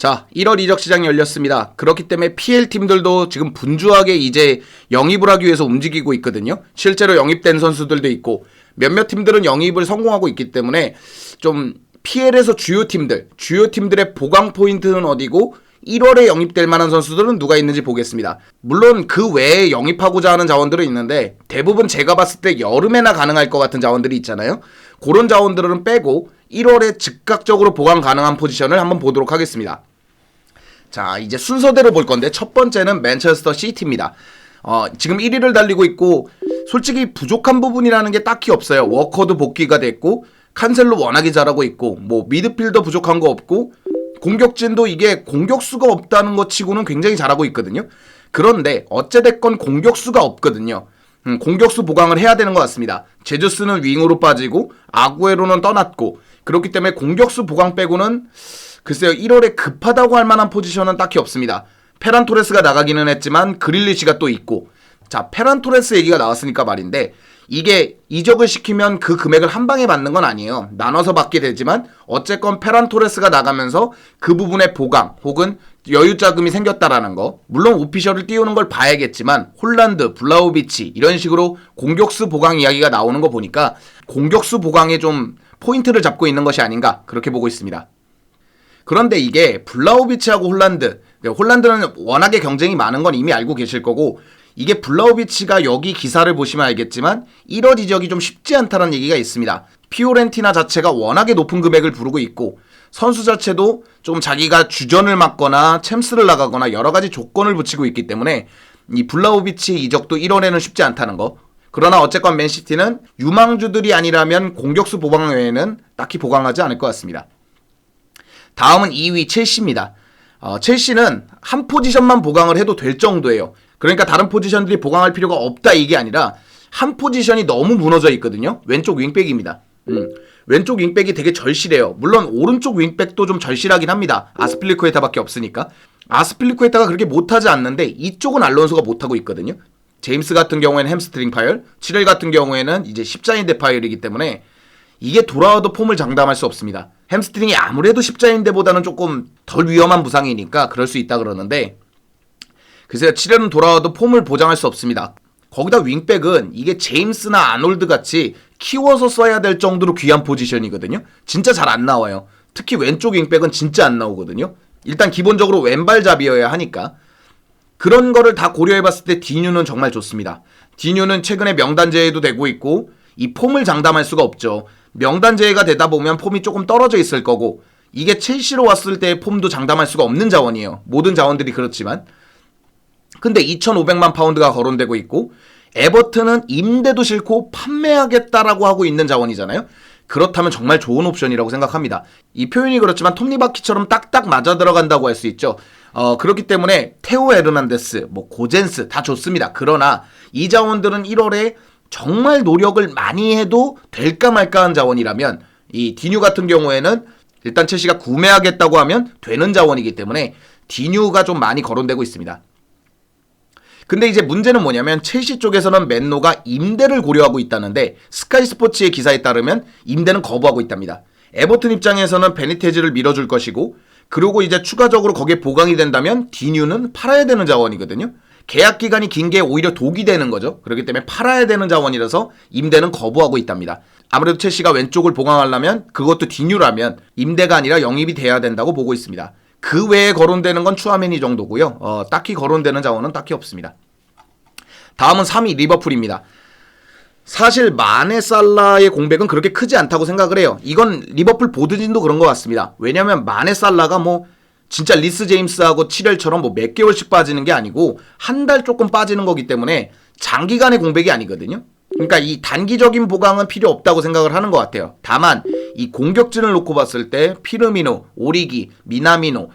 자, 1월 이적 시장이 열렸습니다. 그렇기 때문에 PL 팀들도 지금 분주하게 이제 영입을 하기 위해서 움직이고 있거든요. 실제로 영입된 선수들도 있고 몇몇 팀들은 영입을 성공하고 있기 때문에 좀 PL에서 주요 팀들, 주요 팀들의 보강 포인트는 어디고 1월에 영입될 만한 선수들은 누가 있는지 보겠습니다. 물론 그 외에 영입하고자 하는 자원들은 있는데 대부분 제가 봤을 때 여름에나 가능할 것 같은 자원들이 있잖아요. 그런 자원들은 빼고 1월에 즉각적으로 보강 가능한 포지션을 한번 보도록 하겠습니다. 자, 이제 순서대로 볼 건데 첫 번째는 맨체스터 시티입니다. 어, 지금 1위를 달리고 있고 솔직히 부족한 부분이라는 게 딱히 없어요. 워커도 복귀가 됐고 칸셀로 워낙에 잘하고 있고 뭐 미드필더 부족한 거 없고 공격진도 이게 공격수가 없다는 것 치고는 굉장히 잘하고 있거든요. 그런데 어찌됐건 공격수가 없거든요. 음, 공격수 보강을 해야 되는 것 같습니다. 제주스는 윙으로 빠지고 아구에로는 떠났고 그렇기 때문에 공격수 보강 빼고는 글쎄요 1월에 급하다고 할 만한 포지션은 딱히 없습니다. 페란 토레스가 나가기는 했지만 그릴리시가 또 있고 자 페란 토레스 얘기가 나왔으니까 말인데 이게 이적을 시키면 그 금액을 한 방에 받는 건 아니에요. 나눠서 받게 되지만 어쨌건 페란 토레스가 나가면서 그 부분의 보강 혹은 여유 자금이 생겼다라는 거. 물론 오피셜을 띄우는 걸 봐야겠지만 홀란드, 블라우비치 이런 식으로 공격수 보강 이야기가 나오는 거 보니까 공격수 보강에 좀 포인트를 잡고 있는 것이 아닌가 그렇게 보고 있습니다. 그런데 이게 블라우비치하고 홀란드, 홀란드는 워낙에 경쟁이 많은 건 이미 알고 계실 거고 이게 블라우비치가 여기 기사를 보시면 알겠지만 1월 이적이 좀 쉽지 않다는 얘기가 있습니다. 피오렌티나 자체가 워낙에 높은 금액을 부르고 있고 선수 자체도 좀 자기가 주전을 맡거나 챔스를 나가거나 여러 가지 조건을 붙이고 있기 때문에 이 블라우비치 이적도 1월에는 쉽지 않다는 거. 그러나 어쨌건 맨시티는 유망주들이 아니라면 공격수 보강 외에는 딱히 보강하지 않을 것 같습니다. 다음은 2위 첼시입니다. 어, 첼시는 한 포지션만 보강을 해도 될 정도예요. 그러니까 다른 포지션들이 보강할 필요가 없다 이게 아니라 한 포지션이 너무 무너져 있거든요. 왼쪽 윙백입니다. 음. 왼쪽 윙백이 되게 절실해요. 물론 오른쪽 윙백도 좀 절실하긴 합니다. 아스필리쿠에타밖에 없으니까. 아스필리쿠에타가 그렇게 못하지 않는데 이쪽은 알론소가 못하고 있거든요. 제임스 같은 경우에는 햄스트링 파열, 치렐 같은 경우에는 이제 십자인대 파열이기 때문에 이게 돌아와도 폼을 장담할 수 없습니다. 햄스트링이 아무래도 십자인대보다는 조금 덜 위험한 부상이니까 그럴 수 있다 그러는데 글쎄요, 7회는 돌아와도 폼을 보장할 수 없습니다. 거기다 윙백은 이게 제임스나 아놀드 같이 키워서 써야 될 정도로 귀한 포지션이거든요. 진짜 잘 안 나와요. 특히 왼쪽 윙백은 진짜 안 나오거든요. 일단 기본적으로 왼발잡이여야 하니까. 그런 거를 다 고려해봤을 때 디뉴는 정말 좋습니다. 디뉴는 최근에 명단 제외도 되고 있고 이 폼을 장담할 수가 없죠. 명단 제외가 되다 보면 폼이 조금 떨어져 있을 거고 이게 첼시로 왔을 때 폼도 장담할 수가 없는 자원이에요. 모든 자원들이 그렇지만 근데 2,500만 파운드가 거론되고 있고 에버튼은 임대도 싫고 판매하겠다라고 하고 있는 자원이잖아요. 그렇다면 정말 좋은 옵션이라고 생각합니다. 이 표현이 그렇지만 톱니바퀴처럼 딱딱 맞아 들어간다고 할 수 있죠. 어, 그렇기 때문에 테오 에르난데스, 뭐 고젠스 다 좋습니다. 그러나 이 자원들은 1월에 정말 노력을 많이 해도 될까 말까 한 자원이라면 이 디뉴 같은 경우에는 일단 첼시가 구매하겠다고 하면 되는 자원이기 때문에 디뉴가 좀 많이 거론되고 있습니다. 근데 이제 문제는 뭐냐면 첼시 쪽에서는 맨노가 임대를 고려하고 있다는데 스카이 스포츠의 기사에 따르면 임대는 거부하고 있답니다. 에버튼 입장에서는 베니테즈를 밀어줄 것이고 그리고 이제 추가적으로 거기에 보강이 된다면 디뉴는 팔아야 되는 자원이거든요. 계약 기간이 긴 게 오히려 독이 되는 거죠. 그렇기 때문에 팔아야 되는 자원이라서 임대는 거부하고 있답니다. 아무래도 첼시가 왼쪽을 보강하려면 그것도 디뉴라면 임대가 아니라 영입이 돼야 된다고 보고 있습니다. 그 외에 거론되는 건 추아메니 정도고요. 어, 딱히 거론되는 자원은 딱히 없습니다. 다음은 3위 리버풀입니다. 사실 마네 살라의 공백은 그렇게 크지 않다고 생각을 해요. 이건 리버풀 보드진도 그런 것 같습니다. 왜냐하면 마네 살라가 뭐 진짜 리스 제임스하고 7월처럼 뭐 몇 개월씩 빠지는 게 아니고 한 달 조금 빠지는 거기 때문에 장기간의 공백이 아니거든요. 그러니까 이 단기적인 보강은 필요 없다고 생각을 하는 것 같아요. 다만 이 공격진을 놓고 봤을 때 피르미노, 오리기, 미나미노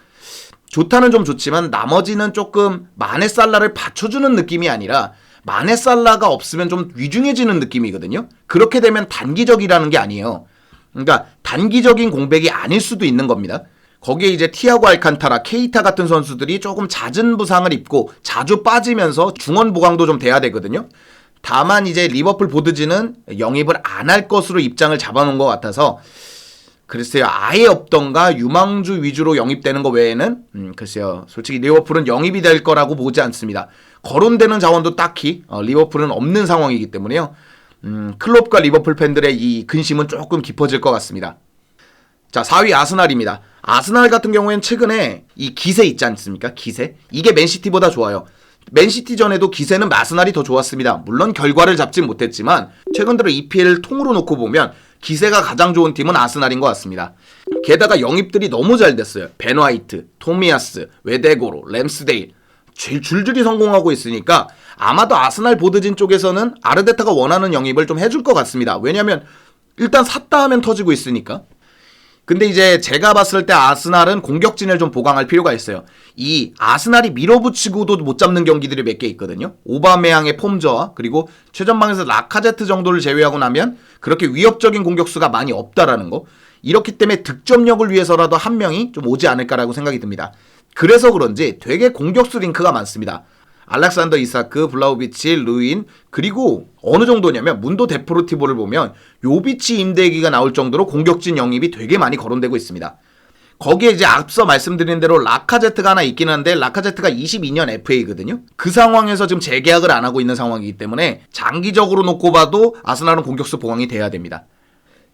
좋다는 좀 좋지만 나머지는 조금 마네살라를 받쳐주는 느낌이 아니라 마네살라가 없으면 좀 위중해지는 느낌이거든요. 그렇게 되면 단기적이라는 게 아니에요. 그러니까 단기적인 공백이 아닐 수도 있는 겁니다. 거기에 이제 티아고 알칸타라, 케이타 같은 선수들이 조금 잦은 부상을 입고 자주 빠지면서 중원 보강도 좀 돼야 되거든요. 다만 이제 리버풀 보드지는 영입을 안 할 것으로 입장을 잡아놓은 것 같아서 글쎄요 아예 없던가 유망주 위주로 영입되는 거 외에는 음, 글쎄요 솔직히 리버풀은 영입이 될 거라고 보지 않습니다. 거론되는 자원도 딱히 어, 리버풀은 없는 상황이기 때문에요. 음, 클롭과 리버풀 팬들의 이 근심은 조금 깊어질 것 같습니다. 자, 4위 아스날입니다. 아스날 같은 경우에는 최근에 이 기세 있지 않습니까? 기세? 이게 맨시티보다 좋아요. 맨시티 전에도 기세는 아스날이 더 좋았습니다. 물론 결과를 잡진 못했지만 최근 들어 EPL 통으로 놓고 보면 기세가 가장 좋은 팀은 아스날인 것 같습니다. 게다가 영입들이 너무 잘 됐어요. 벤 화이트, 토미아스, 웨데고로, 램스데일 줄- 줄줄이 성공하고 있으니까 아마도 아스날 보드진 쪽에서는 아르데타가 원하는 영입을 좀 해줄 것 같습니다. 왜냐하면 일단 샀다 하면 터지고 있으니까. 근데 이제 제가 봤을 때 아스날은 공격진을 좀 보강할 필요가 있어요. 이 아스날이 밀어붙이고도 못 잡는 경기들이 몇 개 있거든요. 오바메양의 폼 저하 그리고 최전방에서 라카제트 정도를 제외하고 나면 그렇게 위협적인 공격수가 많이 없다라는 거. 이렇기 때문에 득점력을 위해서라도 한 명이 좀 오지 않을까라고 생각이 듭니다. 그래서 그런지 되게 공격수 링크가 많습니다. 알렉산더 이사크, 블라우비치, 루인 그리고 어느 정도냐면 문도 데프로티보를 보면 요비치 임대기가 나올 정도로 공격진 영입이 되게 많이 거론되고 있습니다. 거기에 이제 앞서 말씀드린 대로 라카제트가 하나 있긴 한데 라카제트가 22년 FA거든요. 그 상황에서 지금 재계약을 안 하고 있는 상황이기 때문에 장기적으로 놓고 봐도 아스날은 공격수 보강이 돼야 됩니다.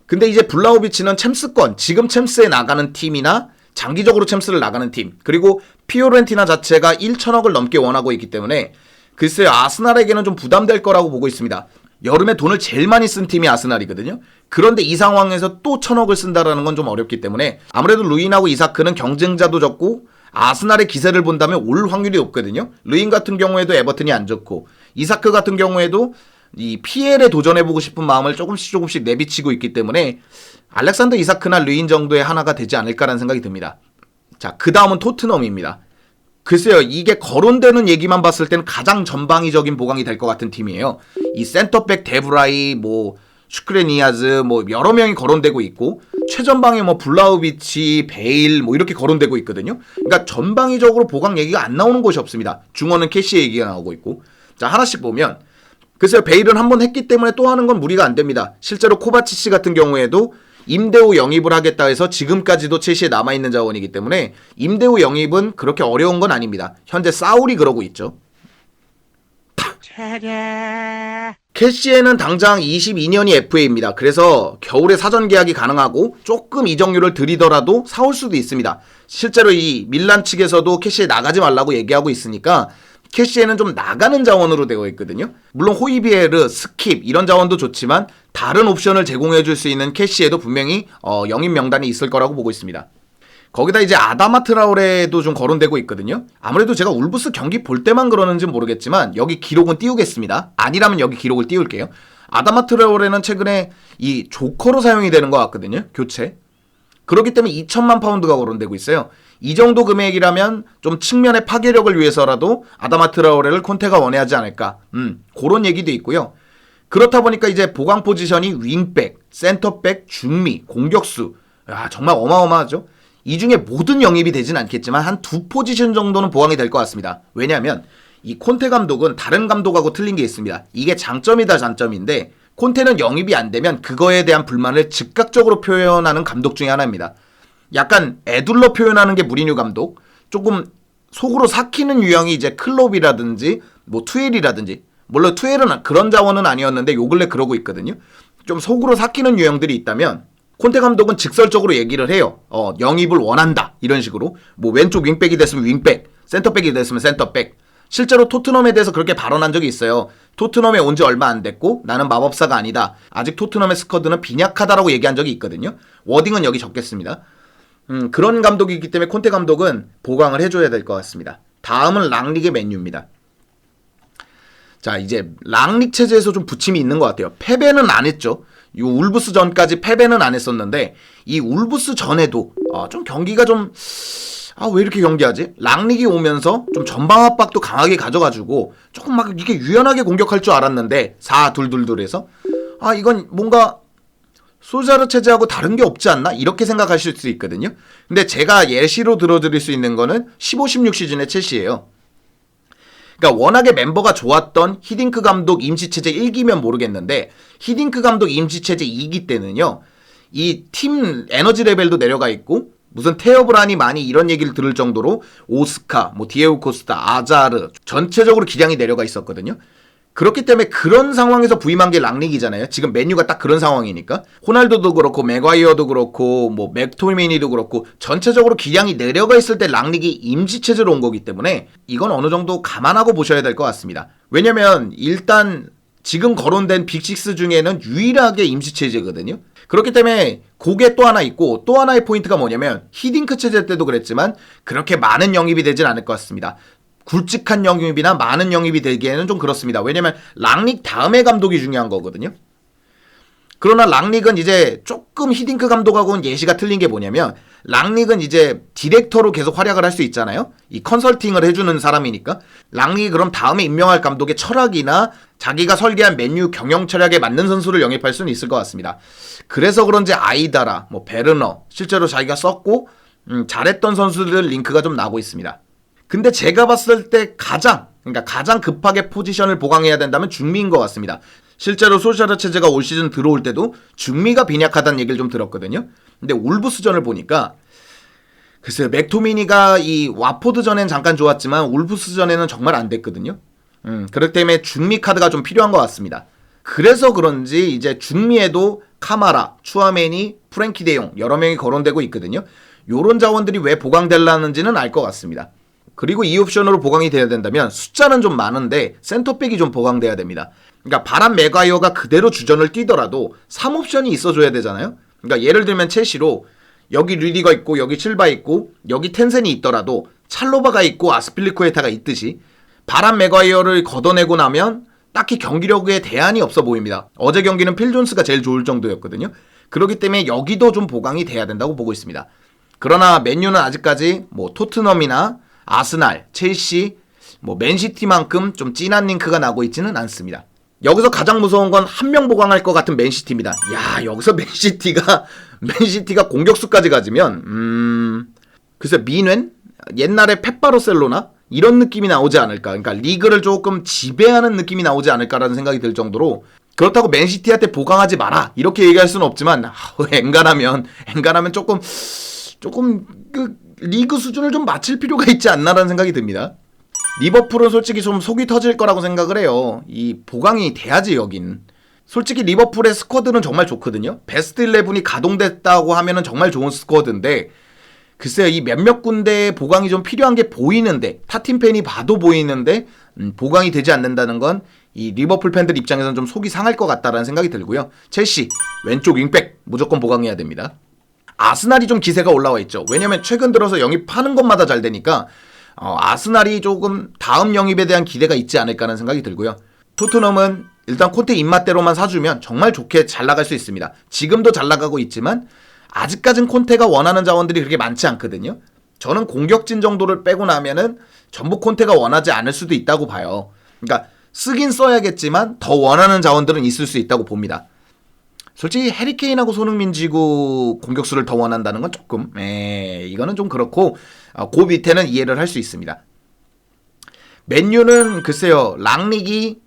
근데 이제 블라우비치는 챔스권 지금 챔스에 나가는 팀이나 장기적으로 챔스를 나가는 팀 그리고 피오렌티나 자체가 1천억을 넘게 원하고 있기 때문에 글쎄요 아스날에게는 좀 부담될 거라고 보고 있습니다. 여름에 돈을 제일 많이 쓴 팀이 아스날이거든요. 그런데 이 상황에서 또 천억을 쓴다라는 건 좀 어렵기 때문에 아무래도 루인하고 이사크는 경쟁자도 적고 아스날의 기세를 본다면 올 확률이 높거든요. 루인 같은 경우에도 에버튼이 안 좋고 이사크 같은 경우에도 이 PL에 도전해보고 싶은 마음을 조금씩 조금씩 내비치고 있기 때문에 알렉산더 이사크나 루인 정도의 하나가 되지 않을까라는 생각이 듭니다. 자, 그 다음은 토트넘입니다. 글쎄요, 이게 거론되는 얘기만 봤을 때는 가장 전방위적인 보강이 될 것 같은 팀이에요. 이 센터백 데브라이, 뭐, 슈크레니아즈, 뭐, 여러 명이 거론되고 있고, 최전방에 뭐, 블라우비치, 베일, 뭐, 이렇게 거론되고 있거든요. 그러니까 전방위적으로 보강 얘기가 안 나오는 곳이 없습니다. 중원은 캐시 얘기가 나오고 있고. 자, 하나씩 보면, 글쎄요, 베일은 한 번 했기 때문에 또 하는 건 무리가 안 됩니다. 실제로 코바치치 같은 경우에도 임대 후 영입을 하겠다 해서 지금까지도 첼시에 남아있는 자원이기 때문에 임대 후 영입은 그렇게 어려운 건 아닙니다. 현재 사울이 그러고 있죠. 캐시에는 당장 22년이 FA입니다. 그래서 겨울에 사전 계약이 가능하고 조금 이적료를 들이더라도 사올 수도 있습니다. 실제로 이 밀란 측에서도 캐시에 나가지 말라고 얘기하고 있으니까 캐시에는 좀 나가는 자원으로 되어 있거든요. 물론 호이비에르, 스킵 이런 자원도 좋지만 다른 옵션을 제공해 줄 수 있는 캐시에도 분명히 어, 영입 명단이 있을 거라고 보고 있습니다. 거기다 이제 아다마 트라우레도 좀 거론되고 있거든요. 아무래도 제가 울브스 경기 볼 때만 그러는지 모르겠지만 여기 기록은 띄우겠습니다. 아니라면 여기 기록을 띄울게요. 아다마 트라우레는 최근에 이 조커로 사용이 되는 것 같거든요. 교체. 그렇기 때문에 2천만 파운드가 거론되고 있어요. 이 정도 금액이라면 좀 측면의 파괴력을 위해서라도 아다마 트라우레를 콘테가 원해하지 않을까. 음, 그런 얘기도 있고요. 그렇다 보니까 이제 보강 포지션이 윙백, 센터백, 중미, 공격수. 야, 정말 어마어마하죠. 이 중에 모든 영입이 되진 않겠지만 한 두 포지션 정도는 보강이 될 것 같습니다. 왜냐하면 이 콘테 감독은 다른 감독하고 틀린 게 있습니다. 이게 장점이다 장점인데 콘테는 영입이 안 되면 그거에 대한 불만을 즉각적으로 표현하는 감독 중에 하나입니다. 약간 애둘러 표현하는 게 무리뉴 감독. 조금 속으로 삭히는 유형이 이제 클롭이라든지 뭐 투엘이라든지 물론 투엘은 그런 자원은 아니었는데 요 근래 그러고 있거든요. 좀 속으로 삭히는 유형들이 있다면 콘테 감독은 직설적으로 얘기를 해요. 어, 영입을 원한다. 이런 식으로. 뭐 왼쪽 윙백이 됐으면 윙백, 센터백이 됐으면 센터백. 실제로 토트넘에 대해서 그렇게 발언한 적이 있어요. 토트넘에 온 지 얼마 안 됐고 나는 마법사가 아니다. 아직 토트넘의 스쿼드는 빈약하다라고 얘기한 적이 있거든요. 워딩은 여기 적겠습니다. 음, 그런 감독이기 때문에 콘테 감독은 보강을 해줘야 될 것 같습니다. 다음은 랑릭의 맨유입니다. 자, 이제 랑릭 체제에서 좀 부침이 있는 것 같아요. 패배는 안 했죠. 이 울브스 전까지 패배는 안 했었는데 이 울브스 전에도 어, 좀 경기가 좀 아, 왜 이렇게 경기하지? 랑릭이 오면서 좀 전방 압박도 강하게 가져가지고 조금 막 이게 유연하게 공격할 줄 알았는데 4-2-2-2에서 아, 이건 뭔가 소자르 체제하고 다른 게 없지 않나? 이렇게 생각하실 수 있거든요. 근데 제가 예시로 들어드릴 수 있는 거는 15-16 시즌의 첼시예요. 그러니까 워낙에 멤버가 좋았던 히딩크 감독 임시 체제 1기면 모르겠는데 히딩크 감독 임시 체제 2기 때는요. 이 팀 에너지 레벨도 내려가 있고 무슨 테어브란이 많이 이런 얘기를 들을 정도로 오스카, 뭐 디에우 코스타, 아자르 전체적으로 기량이 내려가 있었거든요. 그렇기 때문에 그런 상황에서 부임한 게 랑릭이잖아요. 지금 메뉴가 딱 그런 상황이니까. 호날두도 그렇고 맥과이어도 그렇고 뭐 맥토미니도 그렇고 전체적으로 기량이 내려가 있을 때 랑릭이 임시 체제로 온 거기 때문에 이건 어느 정도 감안하고 보셔야 될 것 같습니다. 왜냐면 일단 지금 거론된 빅식스 중에는 유일하게 임시 체제거든요. 그렇기 때문에 그게 또 하나 있고 또 하나의 포인트가 뭐냐면 히딩크 체제 때도 그랬지만 그렇게 많은 영입이 되진 않을 것 같습니다. 굵직한 영입이나 많은 영입이 되기에는 좀 그렇습니다. 왜냐면 랑릭 다음에 감독이 중요한 거거든요. 그러나 랑릭은 이제 조금 히딩크 감독하고는 예시가 틀린 게 뭐냐면 랑릭은 이제 디렉터로 계속 활약을 할 수 있잖아요. 이 컨설팅을 해주는 사람이니까 랑릭이 그럼 다음에 임명할 감독의 철학이나 자기가 설계한 메뉴 경영 철학에 맞는 선수를 영입할 수는 있을 것 같습니다. 그래서 그런지 아이다라, 뭐 베르너 실제로 자기가 썼고 음, 잘했던 선수들 링크가 좀 나고 있습니다. 근데 제가 봤을 때 가장 그러니까 가장 급하게 포지션을 보강해야 된다면 중미인 것 같습니다. 실제로 솔샤르 체제가 올 시즌 들어올 때도 중미가 빈약하다는 얘기를 좀 들었거든요. 근데 울브스전을 보니까 글쎄요 맥토미니가 이 와포드전엔 잠깐 좋았지만 울브스전에는 정말 안 됐거든요. 음, 그렇기 때문에 중미 카드가 좀 필요한 것 같습니다. 그래서 그런지 이제 중미에도 카마라, 추아메니, 프랭키 데용 여러 명이 거론되고 있거든요. 요런 자원들이 왜 보강될라는지는 알 것 같습니다. 그리고 이 옵션으로 보강이 돼야 된다면 숫자는 좀 많은데 센터백이 좀 보강돼야 됩니다. 그러니까 바람 메가이어가 그대로 주전을 뛰더라도 3옵션이 있어줘야 되잖아요. 그러니까 예를 들면 첼시로 여기 류디가 있고 여기 칠바 있고 여기 텐센이 있더라도 찰로바가 있고 아스필리쿠에타가 있듯이 바람 메가이어를 걷어내고 나면 딱히 경기력에 대안이 없어 보입니다. 어제 경기는 필 존스가 제일 좋을 정도였거든요. 그렇기 때문에 여기도 좀 보강이 돼야 된다고 보고 있습니다. 그러나 맨유는 아직까지 뭐 토트넘이나 아스날, 첼시, 뭐 맨시티만큼 좀 진한 링크가 나고 있지는 않습니다. 여기서 가장 무서운 건 한 명 보강할 것 같은 맨시티입니다. 야 여기서 맨시티가 맨시티가 공격수까지 가지면 음 글쎄 미넨 옛날에 펩바로셀로나 이런 느낌이 나오지 않을까. 그러니까 리그를 조금 지배하는 느낌이 나오지 않을까라는 생각이 들 정도로 그렇다고 맨시티한테 보강하지 마라 이렇게 얘기할 수는 없지만 아, 엔간하면 엔간하면 조금 조금 그 리그 수준을 좀 맞출 필요가 있지 않나라는 생각이 듭니다. 리버풀은 솔직히 좀 속이 터질 거라고 생각을 해요. 이 보강이 돼야지 여긴. 솔직히 리버풀의 스쿼드는 정말 좋거든요. 베스트 11이 가동됐다고 하면은 정말 좋은 스쿼드인데 글쎄요 이 몇몇 군데에 보강이 좀 필요한 게 보이는데 타팀 팬이 봐도 보이는데 음, 보강이 되지 않는다는 건 이 리버풀 팬들 입장에서는 좀 속이 상할 것 같다라는 생각이 들고요. 첼시 왼쪽 윙백 무조건 보강해야 됩니다. 아스날이 좀 기세가 올라와 있죠. 왜냐면 최근 들어서 영입하는 것마다 잘 되니까 어, 아스날이 조금 다음 영입에 대한 기대가 있지 않을까라는 생각이 들고요. 토트넘은 일단 콘테 입맛대로만 사주면 정말 좋게 잘 나갈 수 있습니다. 지금도 잘 나가고 있지만 아직까진 콘테가 원하는 자원들이 그렇게 많지 않거든요. 저는 공격진 정도를 빼고 나면은 전부 콘테가 원하지 않을 수도 있다고 봐요. 그러니까 쓰긴 써야겠지만 더 원하는 자원들은 있을 수 있다고 봅니다. 솔직히 해리케인하고 손흥민 지구 공격수를 더 원한다는 건 조금 에 이거는 좀 그렇고 어, 그 밑에는 이해를 할 수 있습니다. 맨유는 글쎄요 랑릭이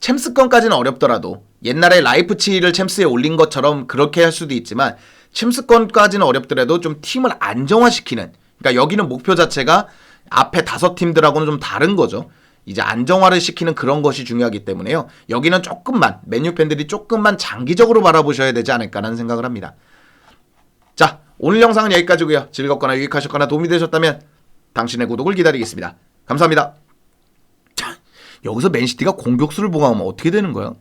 챔스권까지는 어렵더라도 옛날에 라이프치히를 챔스에 올린 것처럼 그렇게 할 수도 있지만 챔스권까지는 어렵더라도 좀 팀을 안정화시키는 그러니까 여기는 목표 자체가 앞에 다섯 팀들하고는 좀 다른 거죠. 이제 안정화를 시키는 그런 것이 중요하기 때문에요. 여기는 조금만 메뉴 팬들이 조금만 장기적으로 바라보셔야 되지 않을까라는 생각을 합니다. 자, 오늘 영상은 여기까지고요. 즐겁거나 유익하셨거나 도움이 되셨다면 당신의 구독을 기다리겠습니다. 감사합니다. 자, 여기서 맨시티가 공격수를 보강하면 어떻게 되는 거야?